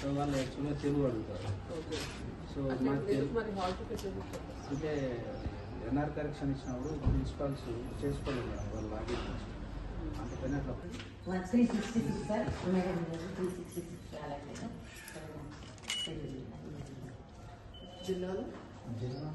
So వాళ్ళు యాక్చువల్గా తెలుగు అడుగుతారు సో అంటే ఎన్ఆర్ కరెక్షన్ ఇచ్చినప్పుడు ప్రిన్సిపాల్స్ చేసుకోలేదు వాళ్ళు లాగిన్ అందుకనే three sixty madam three sixty six జిల్లాలో జిల్లాలో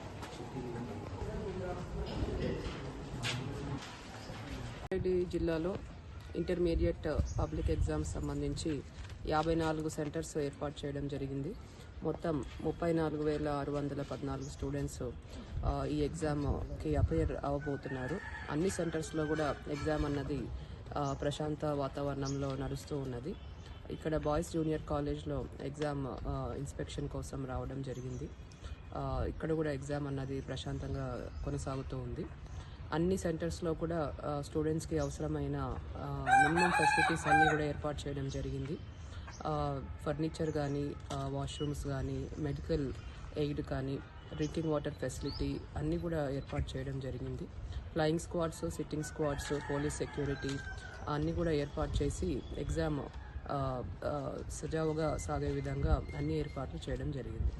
జిల్లాలో ఇంటర్మీడియట్ పబ్లిక్ ఎగ్జామ్స్ సంబంధించి యాభై నాలుగు సెంటర్స్ ఏర్పాటు చేయడం జరిగింది. మొత్తం ముప్పై నాలుగు వేల ఆరు వందల పద్నాలుగు స్టూడెంట్స్ ఈ ఎగ్జామ్కి అపేర్ అవ్వబోతున్నారు అన్ని సెంటర్స్లో కూడా ఎగ్జామ్ అన్నది ప్రశాంత వాతావరణంలో నడుస్తూ ఉన్నది. ఇక్కడ బాయ్స్ జూనియర్ కాలేజ్లో ఎగ్జామ్ ఇన్స్పెక్షన్ కోసం రావడం జరిగింది. ఇక్కడ కూడా ఎగ్జామ్ అన్నది ప్రశాంతంగా కొనసాగుతూ ఉంది. అన్ని సెంటర్స్లో కూడా స్టూడెంట్స్కి అవసరమైన మినిమం ఫెసిలిటీస్ అన్నీ కూడా ఏర్పాటు చేయడం జరిగింది. ఫర్నిచర్ కానీ వాష్రూమ్స్ కానీ మెడికల్ ఎయిడ్ కానీ డ్రింకింగ్ వాటర్ ఫెసిలిటీ అన్నీ కూడా ఏర్పాటు చేయడం జరిగింది. Flying squads sitting squads police security అన్నీ కూడా ఏర్పాటు చేసి ఎగ్జామ్ సజావుగా సాగే విధంగా అన్ని ఏర్పాట్లు చేయడం జరిగింది.